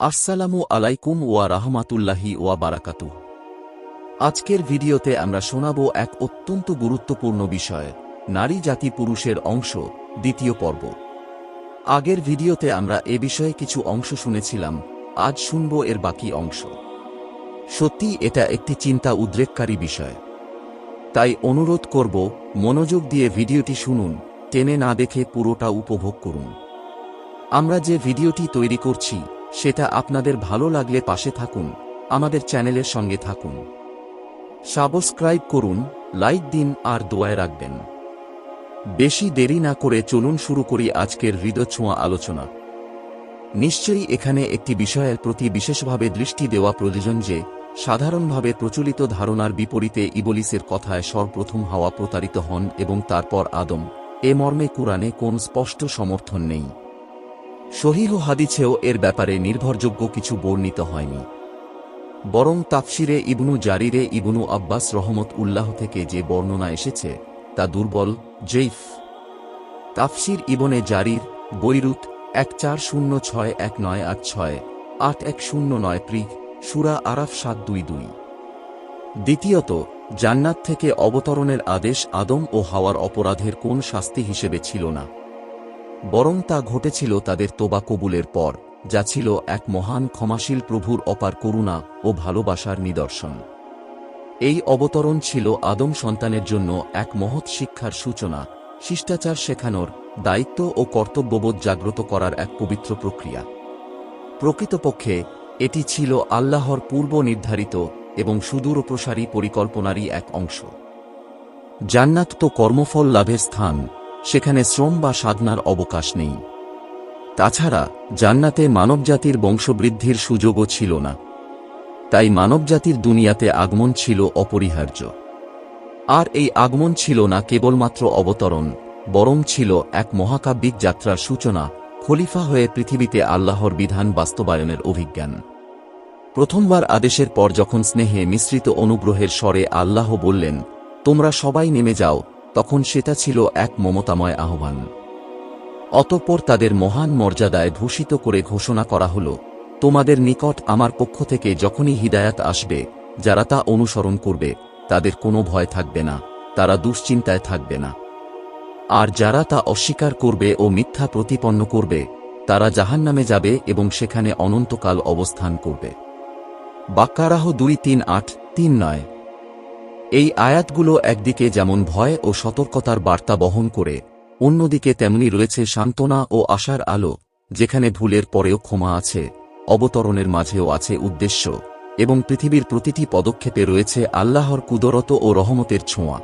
আসসালামু আলাইকুম ওয়া রাহমাতুল্লাহি ওয়া বারাকাতু আজকের ভিডিওতে আমরা শোনাব এক অত্যন্ত গুরুত্বপূর্ণ বিষয়, নারী জাতি পুরুষের অংশ, দ্বিতীয় পর্ব। আগের ভিডিওতে আমরা এ বিষয়ে কিছু অংশ শুনেছিলাম, আজ শুনব এর বাকি অংশ। সত্যি এটা একটি চিন্তা উদ্রেককারী বিষয়। তাই অনুরোধ করব, মনোযোগ দিয়ে ভিডিওটি শুনুন, টেনে না দেখে পুরোটা উপভোগ করুন। আমরা যে ভিডিওটি তৈরি করছি সেটা আপনাদের ভালো লাগলে পাশে থাকুন, আমাদের চ্যানেলের সঙ্গে থাকুন। সাবস্ক্রাইব করুন, লাইক দিন আর দোয়ায় রাখবেন। বেশি দেরি না করে চলুন শুরু করি আজকের হৃদয়ছোঁয়া আলোচনা। নিশ্চয়ই এখানে একটি বিষয়ের প্রতি বিশেষভাবে দৃষ্টি দেওয়া প্রয়োজন যে, সাধারণভাবে প্রচলিত ধারণার বিপরীতে ইবলিসের কথায় সর্বপ্রথম হাওয়া প্রতারিত হন এবং তারপর আদম, এ মর্মে কুরআনে কোন স্পষ্ট সমর্থন নেই। সহিহ হাদিছেও এর ব্যাপারে নির্ভরযোগ্য কিছু বর্ণিত হয়নি। বরং তাফসিরে ইবনু জারিরে ইবনু আব্বাস রহমত উল্লাহ থেকে যে বর্ণনা এসেছে, তা দুর্বল জৈফ তাফসির ইবনে জারির, বৈরুত, এক চার শূন্য ছয় এক নয় আট ছয়, আট এক শূন্য নয় প্রিক সুরা আরাফ সাত দুই দুই। দ্বিতীয়ত, জান্নাত থেকে অবতরণের আদেশ আদম ও হাওয়ার অপরাধের কোন শাস্তি হিসেবে ছিল না। বরং তা ঘটেছিল তাদের তোবা কবুলের পর, যা ছিল এক মহান ক্ষমাশীল প্রভুর অপার করুণা ও ভালোবাসার নিদর্শন। এই অবতরণ ছিল আদম সন্তানের জন্য এক মহৎ শিক্ষার সূচনা, শিষ্টাচার শেখানোর, দায়িত্ব ও কর্তব্যবোধ জাগ্রত করার এক পবিত্র প্রক্রিয়া। প্রকৃতপক্ষে, এটি ছিল আল্লাহর পূর্ব নির্ধারিত এবং সুদূর প্রসারী পরিকল্পনারই এক অংশ। জান্নাত তো কর্মফল লাভের স্থান সেখানে শ্রম বা সাধনার অবকাশ নেই। তাছাড়া, জান্নাতে মানবজাতির বংশবৃদ্ধির সুযোগও ছিল না। তাই মানবজাতির দুনিয়াতে আগমন ছিল অপরিহার্য। আর এই আগমন ছিল না কেবলমাত্র অবতরণ, বরং ছিল এক মহাকাব্যিক যাত্রার সূচনা, খলিফা হয়ে পৃথিবীতে আল্লাহর বিধান বাস্তবায়নের অভিজ্ঞান। প্রথমবার আদেশের পর যখন স্নেহে মিশ্রিত অনুগ্রহের স্বরে আল্লাহ বললেন, তোমরা সবাই নেমে যাও তখন সেটা ছিল এক মমতাময় আহ্বান। অতঃপর তাদের মহান মর্যাদায় ভূষিত করে ঘোষণা করা হল, তোমাদের নিকট আমার পক্ষ থেকে যখনই হিদায়াত আসবে, যারা তা অনুসরণ করবে, তাদের কোনো ভয় থাকবে না, তারা দুশ্চিন্তায় থাকবে না। আর যারা তা অস্বীকার করবে ও মিথ্যা প্রতিপন্ন করবে, তারা জাহান্নামে যাবে এবং সেখানে অনন্তকাল অবস্থান করবে। বাক্কারাহ দুই তিন আট তিন নয়। এই আয়াতগুলো একদিকে যেমন ভয় ও সতর্কতার বার্তা বহন করে, অন্যদিকে তেমনি রয়েছে সান্ত্বনা ও আশার আলো, যেখানে ভুলের পরেও ক্ষমা আছে, অবতরণের মাঝেও আছে উদ্দেশ্য, এবং পৃথিবীর প্রতিটি পদক্ষেপে রয়েছে আল্লাহর কুদরত ও রহমতের ছোঁয়া।